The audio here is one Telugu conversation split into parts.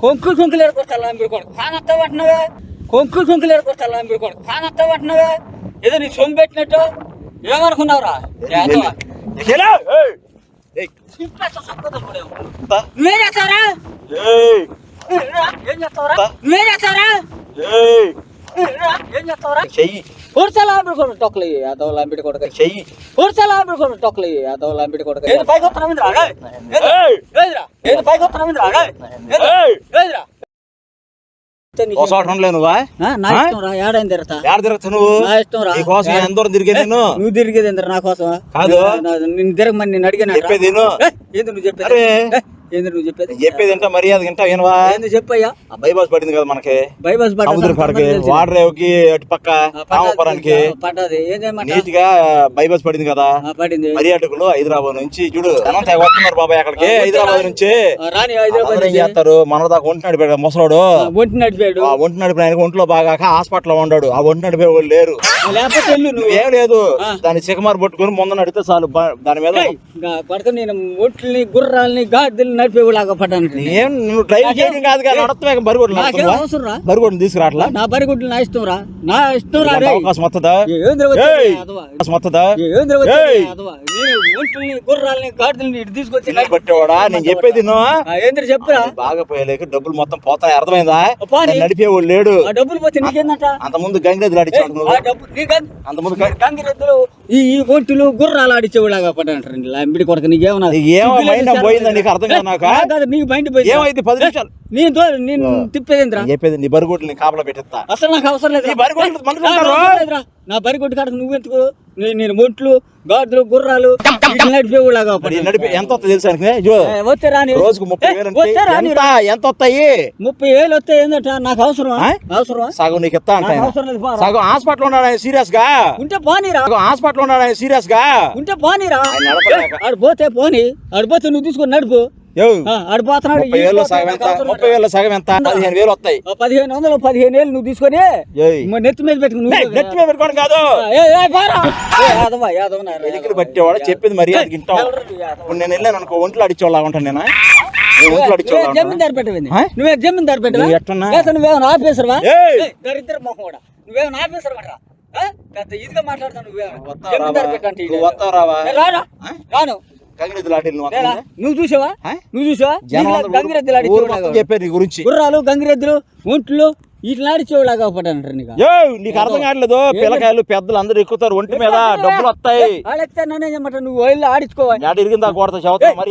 కొంకులు ఏడుకొస్తా లాంబిడి కొడుకు. కానత్తా పట్టినవే కొంకులు ఏడుకొస్తా లాంబిడి కొడుకు. కానత్తా పట్టినవే ఏదో నీ సొమ్ము పెట్టినట్టు? ఏమనుకున్నావురా. నువ్వేం చేస్తావురా? ఏయ్! ఏం చేస్తావురా? నువ్వేం చేస్తావురా? ఏయ్! ఏం చేస్తావురా? చెయ్యి. టొక్కలు లాంబిడి కొడుకు చెయ్యి టొక్కలు లాంబిడి కొడుకు ఏది పైకి ఏది పైకి నువ్వా నా నా ఇష్టం రా ఏడైంది తిరగతా ఏడ తిరుగుతా నువ్వు నా ఇష్టం రా నీ కోసం ఎంత దూరం తిరిగే నేను నువ్వు తిరిగేది నా కోసం కాదు. నిన్ను తిరగమని నేను అడిగాను చెప్పేది నువ్వు చెప్పేది ఏంది నువ్వు చెప్పేది? చెప్పేది ఏంటో మర్యాద వింటా వినవా? ఏంది చెప్పయ్యా? బైపాస్ పడింది కదా మనకి. బైబస్ సముద్ర కాడికి వాడరేవుకి అటు పక్క రామపురానికి. పడ్డది. నీట్గా బైపాస్ పడింది కదా. పడింది. పర్యాటకులు హైదరాబాద్ నుంచి చూడు అనంత వస్తున్నారు బాబాయ్ అక్కడికి? హైదరాబాద్ నుంచి. రాని హైదరాబాద్ ఏం. చేస్తారు? మన దాకా ఒంటి నడిపాడు ముసలోడు. ఒంటి నడిపాడు. ఆ ఒంటి నడిపిన ఒంట్లో బాగా హాస్పిటల్లో ఉన్నాడు ఆ ఒంటి నడిపే వాళ్ళు లేరు. లేకపోతే ఏం లేదు. దాన్ని చికమారు పట్టుకొని ముందు నడితే చాలు. దాని మీద కొడక నేను ఒట్లని గుర్రాలని గాడిదలు నడిపేలాగా పడ్డాను ఏం నువ్వు డ్రైవ్ చేయడం కాదు కదా నడతమే బరిగొడ్లు నాకేం అవసరం రా. బరిగొడ్లు తీసుకురాట్లా నా బరిగుడ్లు నా ఇష్టం రా. నా ఇష్టం రా. అవకాశం వస్తుందా? అవకాశం వస్తుందా ఒంట్లని గుర్రాలని ఇటు తీసుకొచ్చి పట్టేవాడా? నేను చెప్పేది ఏంద్ర చెప్పురా? బాగా పోయలేక డబ్బులు మొత్తం పోతాయి. అర్థమైందా? నడిపేవాడు లేడు. ఆ డబ్బులు పోతే నీకేందంట? అంత ముందు గంగిరెద్దులు ఆడిచ్చాడు ఆ నువ్వు. డబ్బు నీ గంగ అంత ముందు గంగిరెద్దులు ఈ ఒంటులు గుర్రాలు ఆడిచ్చేవాళ్ళగా పడ్డాంటారు లంబిడి కొడక నీకేమన్నా నీకు ఏమో మైండ్ పోయిందా నీకు అర్థం కాదు. నాకు కాదు నీకు మైండ్ పోయింది. ఏమైంది? పది నిమిషాలు. నేను తో- నేను తిప్పేదేంద్రా? నేను చెప్పేది నీ బరిగొడ్లు కాపలా పెట్టిస్తా. అసలు నాకు అవసరం లేదు బరిగొడ్లు మనుషులు. నా బరిగొడ్డు కాడకు నువ్వెందుకు? నేను నేను ఒంట్లు గాదులు గుర్రాలు నడిపేవాళ్ళగా నడిపి ఎంత వస్తుంది తెలుసా వస్తే రాని రోజుకు ముప్పై వేలు వస్తే రాని ఎంత? ఎంత వస్తాయి? ముప్పై వేలు ఏంటంట నాకు సగం నీకు ఇస్తా అవసరం లేదు పోరా. సగం హాస్పిటల్ ఉన్నాడు ఆయన సీరియస్గా ఉంటే పోనీరా. సగం హాస్పిటల్ ఉన్నాడు ఆయన సీరియస్గా ఉంటే పోనీరా. ఆడు పోతే పోనీ. ఆడు పోతే నువ్వు తీసుకొని నడుపు. యో, ఆ, ఆడు పోతున్నాడు. ముప్పై వేలు సగం ఎంత? పదిహేను వేలు వస్తాయి. పదిహేను వందలు పదిహేను వేలు నువ్వు తీసుకొని నెత్తి మీద పెట్టుకుని నెత్తి మీద పెట్టుకోవడం కాదు. ఎలికలు. పట్టేవాడు చెప్పింది మరి యాదవ? ఇప్పుడు నేను వెళ్ళాను అనుకో ఒంట్లో అడిచేవాళ్ళ ఉంటాను నేను? జమీందారు పెట్టవింది? నువ్వే జమీందారు పెట్టవా? నువ్వేమైనా ఆఫీసర్వా? దరిద్ర మొహం కూడా. నువ్వేమైనా ఆఫీసర్ పడరా పెద్ద ఇదిగా జమీందారు? పెట్టంటే నువ్వు? రాను. నువ్వు చూసావా? నువ్వు చూసావా? గంగిరెద్దులు ఊరు చెప్పారు నీ గురించి. గుర్రాలు గంగిరెద్దులు ఒంట్లు ఇట్లా ఆడిచ్చేవాళ్ళగా పడ్డానంటారు నీకు. నీకు అర్థం కావట్లేదు. పిల్లకాయలు పెద్దలు అందరూ ఎక్కుతారు. ఒంటి మీద డబ్బులు వస్తాయి. వాళ్ళెత్తే నన్నే చెప్పమంటారు నువ్వు వెళ్ళి ఆడిచ్చుకోవాలి యాడ ఇరిగిందా కొడతా చదువుతా మరి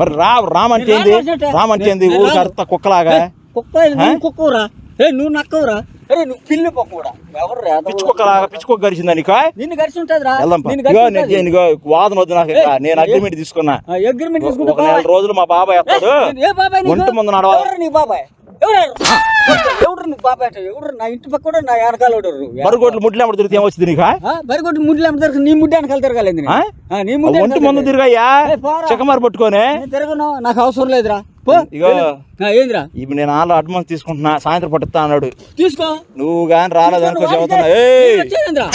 మరి రా రామ్ అంటే ఏంది? రామ్ అంటే ఏంది? ఊరికి అర్థ కుక్కలాగా? కుక్క నువ్వు కుక్కవురా? ఏ నువ్వు నక్కవురా? అరే నువ్వు పిల్లి ఎవరు నీకు నిన్ను గడిచి ఉంటది. వాదన వద్దు నాకు. నేను అగ్రిమెంట్ తీసుకున్నా. అగ్రిమెంట్ ఒక తీసుకుంటా నెల రోజులు మా బాబాయ్ వస్తాడు. ఏ బాబాయ్ ముందు నడవాలి. నీ బాబాయ్? ఎవరు ఎవరు నీ బాబాయ్ అంటే ఎవరు నా ఇంటి పక్క కూడా నా వెనకాల? బరుగోట్లు ముడ్లు అమ్మడు తిరిగితే ఏమొచ్చింది నీకు ఆ, బరిగొడ్డు ముడ్లు ఏమో తిరగ నీ ముడ్డి వెనకాల తిరగాలి ఆ? నీ ముడ్డి ఒంటి ముందు. తిరిగయ్యా. చిక్కమారు పట్టుకొని? తిరగను నాకు అవసరం లేదురా. ఏందిరా? ఇప్పుడు నేను ఆలో అడ్వాన్స్ తీసుకుంటున్నా సాయంత్రం పట్టుతా అన్నాడు. తీసుకో. నువ్వు కానీ రాలేదనుకో చెబుతున్నా.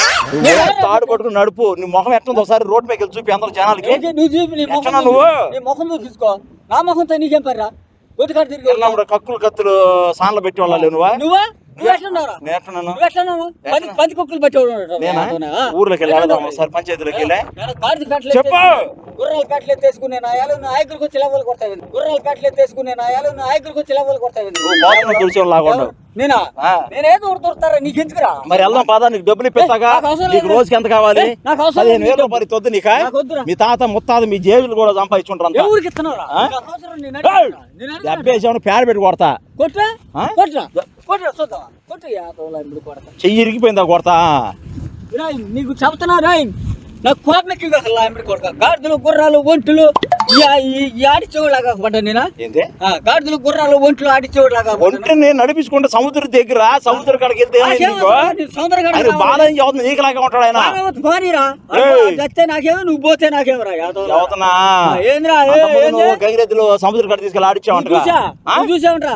తాడు పట్టుకుని నడుపు నీ ముఖం ఎట్లా ఒకసారి రోడ్ మీద చూపి అందరు జనాలకి? నువ్వు చూపి నీ ముఖం. నువ్వు? నీ ముఖం చూపించుకో నా ముఖంతో నీకేం పర్రా తిరిగి ఎల్లమ్మడు కక్కులు కత్తులు సాన్లు పెట్టి వాళ్ళ నువ్వా? నువ్వా? నువ్వు ఎట్లున్నావు? పది పది కుక్కలు పట్టేవాడు నేనా? ఊర్లోకి వెళ్ళి వెళదాం ఒకసారి పంచాయతీలోకి వెళ్ళి? చెప్పు. గుర్రాలు ఎత్తేసుకునే నాయాలు నా గుర్రాలు ఎత్తేసుకునే నాయాలు నా బాత్రూమ్ తుడిచేవాళ్ళు లాగా నేనా. నేనేదో దొరుకుతారా నీకు ఎందుకురా? మరి వెళ్దాం పదా నీకు డబ్బులు ఇప్పిస్తాగా? నాకు. రోజుకి ఎంత కావాలి? నాకు అవసరం పదిహేను. వేల రూపాయలు తొద్దు నీకా. మీ తాత ముత్తాత మీ జేబులు కూడా సంపాదించుంటారు ఎవరికి. డబ్బేసామని పేడ పెట్టి కొడతా? కొట్టు యాదవులా కొడతా? చెయ్యి ఇరిగిపోయిందా కొడతా? నీకు చెబుతున్నా రాయ్ నాకు కోపం అసలు ఆమె కొడక గాడిదలు గుర్రాలు ఒంటులు. పడ్డా నేను? గాడిదలు గుర్రాలు ఒంట్లో ఆడిచేవాళ్ళగా ఒంటిని నడిపించుకుంటే సముద్రం దగ్గర సముద్రం కాడికి వెళ్తే బాధ చదువుతుంది నీకులాగా ఉంటాడు ఆయన. చస్తే నాకేమో నువ్వు పోతే నాకేమరా ఏంద్రా? గంగిరెద్దులు సముద్రం కాడ తీసుకెళ్ళి ఆడిచ్చావంట చూసా నువ్వు చూసావుంట్రా.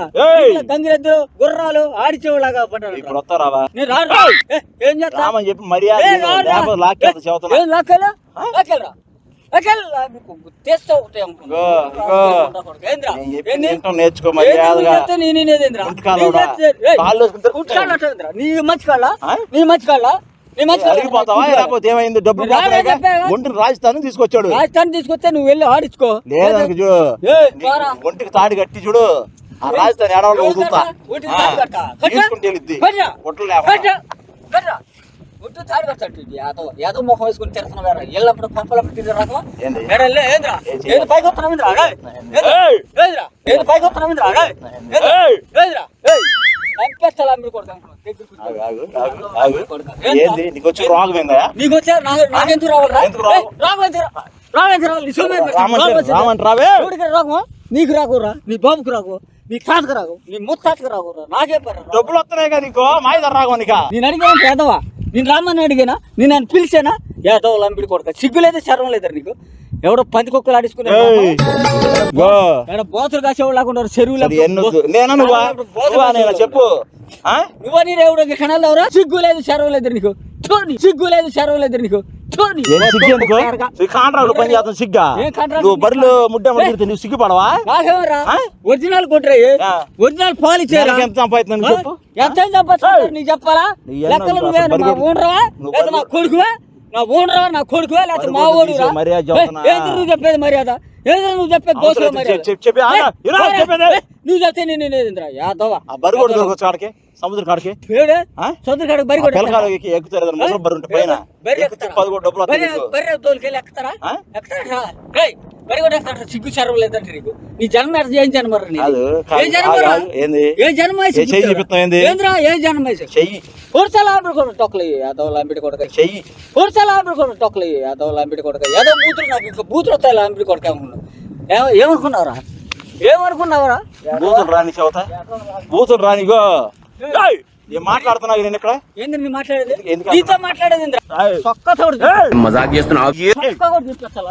గంగిరెద్దు గుర్రాలు ఆడిచేవాళ్ళగా పడ్డాడు ఇప్పుడు వస్తారావా ఏ, ఏం చేస్తా? రామని చెప్పి మర్యాద లాక్కెళ్తా చదువుతున్నా ఏం లాక్కెళ్ళా? లాక్కెళ్ళరా? నీ మంచి కాళ్ళ? నీ మంచి కాళ్ళ? ఏమైంది. ఒంటిని రాజస్థాన్ తీసుకొచ్చాడు. రాజస్థాన్ తీసుకొస్తే నువ్వు వెళ్ళి ఆడించుకో. పోరా. ఒంటికి తాడి కట్టి చూడు. ఆ రాజస్థాన్ ఏడవలో ఏం వదులుతా? తీసుకుంటే ఒట్టు తాడు ఇది యాదవ్ యాదవ్ ముఖం వేసుకుని తిరుగుతున్నా వేరే ఎల్లప్పుడు పంపలప్పుడు తిరిగి రకం ఏంది? మేడల్లే ఏంద్రా? ఏం చేయాలి? ఏది పైకి వస్తున్నావు ఇంద్రా ఏంద్రా? ఏది పైకి వస్తున్నావు ఇంద్రా ఏంద్రా? మీరు. ఏంది? నీకు వచ్చి రోగం ఏందా నీకు నాకెందుకు రావాలి ఏంది? రామంటే రావు. నీకు రాకురా నీ బాబుకు రాకు నీ తాతకు రాకు నీ ముత్తాతకు రాకురా నాకే పర్రా డబ్బులు వస్తున్నాయి కదా నీకు? మాయిదారు రాగం నీక? నేను అడిగాను యాదవా నేను రామని అడిగానా? నేను నన్ను పిలిచానా? యాదవ్ లంబిడి కొడక. సిగ్గు లేదు శరం లేదు నీకు. ఎవడో పంది కుక్కలు ఆడించుకునే ఏయ్! గో ఎక్కడ బోతులు కాసేవాళ్ళు లేకుండా చెరువులు నేనా నువ్వా? నేనా? చెప్పు? నువ్వు నీ రేవుడు కణాలు ఎవరా సిగ్గు లేదు శరం లేదు నీకు. సిగ్గు లేదు శరం లేదు నీకు. ఏం సిగ్గు ఎందుకు? కాంట్రాక్ట్ పని చేస్తాను సిగ్గా. నువ్వు బరిలో ముడ్డ ముడితే నువ్వు సిగ్గుపడవా? ఒరిజినల్ కొట్రాయి ఆ. ఒరిజినల్ పాలు ఇచ్చారా? ఎంత సంపాదిస్తున్నాను? చెప్పు. ఎంత. నీకు చెప్పాలా? లెక్కలు నువ్వే బరిగొడ్డు. ఊనరావా. కొడుకువా? నా ఊనరావా నా కొడుకువా లేకపోతే మా చెప్తున్నా. ఏంటి నువ్వు చెప్పేది మర్యాద? ఏంటి నువ్వు చెప్పేది మర్యాద? నువ్వు చెప్తే నేను యాదవ దొరకొచ్చు కాడికి సముద్రం కాడికి. కాడికి బరి ఎక్కుతారు కదా ముసలి బర్రె ఉంటే పైన. బరి ఎక్కితే ఎక్కుతారా? పదకొండు డబ్బులు బరి-. బరి తోలుకెళ్ళి ఎక్కుతారా? ఎక్కుతారా? సిగ్గు లేదంటే నీకు. నీ జన్మ ఏం జన్మ ఏం జన్మ ఏం జన్మ? ఏంద్రా ఏం జన్మ చెయ్యి. కూడా టొక్కలు యాదవ్ కొడక. చెయ్యి. కూడా టొక్కలు యాదవ్ కొడక. ఏదో బూతులు నాకు ఇంకా బూతులు వస్తాయి కొడక ఏమనుకున్నావురా? ఏమనుకున్నావురా? బూతులు రాని చదువుత బూతులు రానిగో. ఏయ్! ఏం మాట్లాడుతున్నావు నేను ఇక్కడ? ఏంది నీ మాట్లాడేది? ఎందుకు నీతో మాట్లాడేది తోడు! మజాక్ చేస్తున్నావు.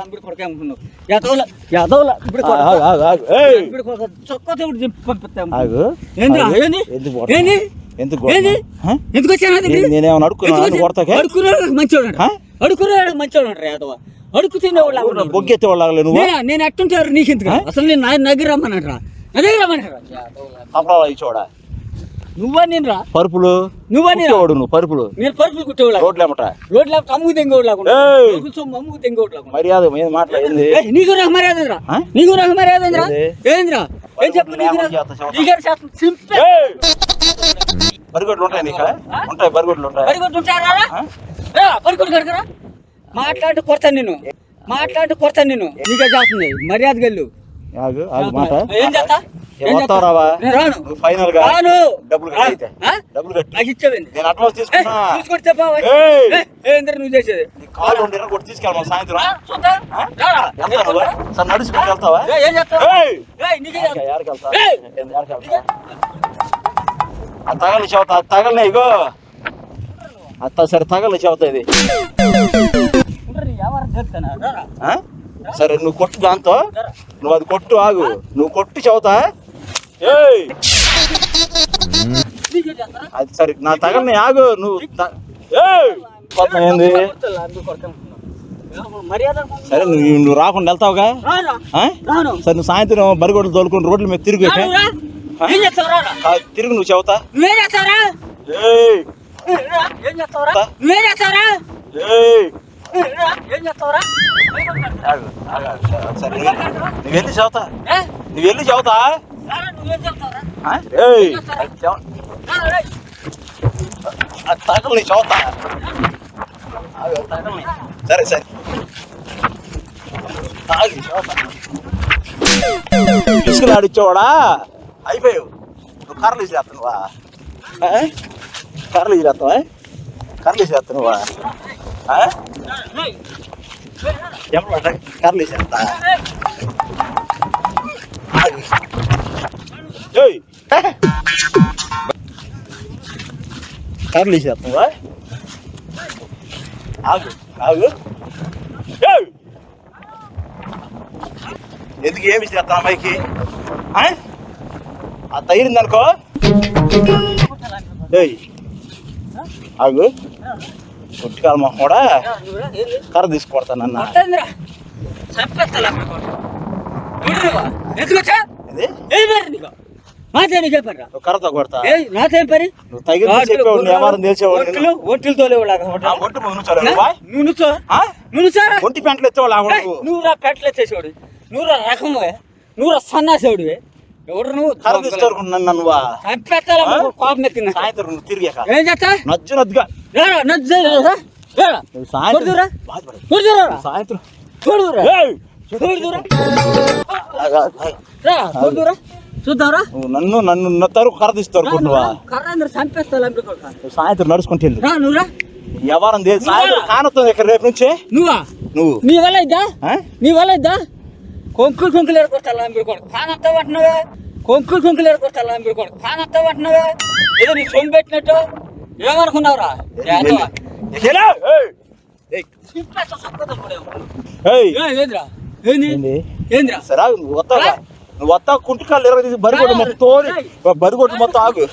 కూడా కొడక అనుకున్నావు యాదవ్ల యాదవ్ల ఇప్పుడు! ఇప్పుడు తోడు పంపిస్తాము. ఏంది? ఎందుకు కొడతావు? ఏంది? ఎందుకు ఏంది? కొడతావు? హ? ఎందుకు వచ్చాను నా దగ్గరికి? నేను- నేనేమన్నా అడుక్కున్నా? ఎందుకు కొడతాకే? యాదవ అడుగు తినేవాళ్ళు బొగ్గెత్తే వాళ్ళు నువ్వు? నేనా? ఎట్టుంటారు అసలు నేను నా దగ్గర నా అప్పుడు అవి చూడ? నువ్వా నేను పరుపులు నువ్వా నేను? నువ్వు పరుపులు. నేను పరుపులు కుట్టేవాళ్ళ? రోడ్లు ఏమట రోడ్ల అమ్ముకు తెంగోడు తెంగోడు మర్యాద మీద మాట్లాడింది నీకు నాకు మర్యాదేంద్రా ఆ? నీకు నాకు మర్యాదేంద్రా ఏంది? ఏంద్రా? ఏం చెప్పు నీకు శాతం సింపుల్ బరిగొడ్లు ఉంటాయి నీకు ఉంటాయి బరిగొడ్లు ఉంటాయి. పరిగొట్టుంటారా ఆ? రా పరిగొట్టు కడకరా మాట్లాడి కొడతాను నేను మాట్లాడి కొడతాను నేను నీకే చేస్తుంది మర్యాద గల్లు. మాట. ఏం చేస్తా? నువ్వు ఫైనల్గా రాను. డబ్బులు? డబ్బులు కట్టి. నాకు ఇచ్చేవింది నేను అడ్వాన్స్ తీసుకున్నా. నువ్వు చేసేది. నీ కాలు ఉండి కొట్టి తీసుకెళ్ళమా సాయంత్రం. వెళ్తావా నువ్వు? సరే నడుచుకుంటూ వెళ్తావా? ఏయ్, ఏం చేస్తావు? ఏయ్! ఏయ్, నీకే చేస్తా. ఎక్కడికి వెళ్తావా? ఏయ్! ఎక్కడికి వెళ్తావా? ఆ తగలి చెబుతా అది తగలనే ఇగో. అత్త సరే తగలి చెబుతా ఇది? సరే నువ్వు కొట్టు దాంతో. నువ్వు అది కొట్టు ఆగు. నువ్వు కొట్టు చెబుతా? అది సరే నా తగలని ఆగు నువ్వు త- ఏయ్! కొత్త ఏంది? సరే నువ్వు నువ్వు రాకుండా వెళ్తావుగా? సరే నువ్వు సాయంత్రం బరిగొడ్లు తోలుకొని రోడ్ల మీద తిరుగు తిరుగు నువ్వు చెబుతా. నువ్వేం చేస్తావురా ఏయ్! ఏం చేస్తావురా నువ్వేం చేస్తావురా ఏయ్! ఏం చేస్తావురా ఆగు, ఆగు, ఆగు. సరే నువ్వు నువ్వు వెళ్ళి చెబుతా. ఏ? నువ్వు వెళ్ళి చెబుతా. రారా, నువ్వేం చెప్తావురా ఆ? తగలని చెబుతా సరే సరే. తాగి చోత ఇసుకలు ఆడిచ్చేవాడా? అయిపోయావు. నువ్వు కర్రలు చేస్తున్నావా కర్రలు ఇసిరేస్తావా కర్రలు చేస్తున్నావా ఎవరు కర్రలు ఇసిరేస్తా ఏయ్ కర్లు వేసేస్తావా ఆగు ఆగు ఏయ్ ఎందుకు ఏమి చేస్తాను అమ్మాయికి ఆ? ఆ తగిలింది అనుకో ఏయ్ ఆగు పుట్టికాల మొహం కూడా? కర్ర తీసుకొడతాను అన్న ఎందుకు వచ్చా ఇది ఏం పని నీకు మాతో నీకు ఏ పనిరా నువ్వు కర్రతో కొడతా నాకేం పని నువ్వు తగిలి చెప్పేవాడు నీ వ్యవహారం తెలిసేవాడు ఒంటిలు ఒంటిలు తోలేవాడు ఆ ఒంటి ముందు నుంచోలే నువ్వా? నువ్వు? నువ్వు నుంచోరా ఒంటి పెంటలు ఏయ్, నువ్వు రా పెట్లు ఎత్తేసేవాడు. నువ్వు రకమే. నువ్వు? రా సన్నాసేవాడివి ఎవడు నువ్వు? కోపం ఎత్తిన సాయంత్రం నువ్వు తిరిగాక. ఏం చేస్తా నజ్జు సాయంత్రం సాయంత్రం. చూద్దాంరా? నన్ను నన్ను నత్తరు కర్ర తీస్తారు కర్ర నువ్వు సాయంత్రం నడుచుకుంటూ వెళ్ళు. రా నువ్వురా. తెలిసి సాయంత్రం కానొస్తుంది ఇక్కడ రేపు నుంచి? నువ్వా? నువ్వు. నీ వల్ల ఇద్దా? నీ వల్ల ఇద్దా? కొంకులు కొంకులు లాంబిడి కొడుకు. కానంతా పట్టినవే కొంకులు కొంకులు లాంబిడి కొడుకు. కానంతా పట్టినవే ఏదో నీ సొమ్ము పెట్టినట్టు ఏమనుకున్నావురా! ఏంద్రా? ఏంది? ఏంది? ఏంద్రా? సరే నువ్వు వస్తావు కుంటికాళ్ళు ఎరగ తీసి బరిగొడ్డు మొత్తం తోలి బరిగొడ్డు మొత్తం ఆగు.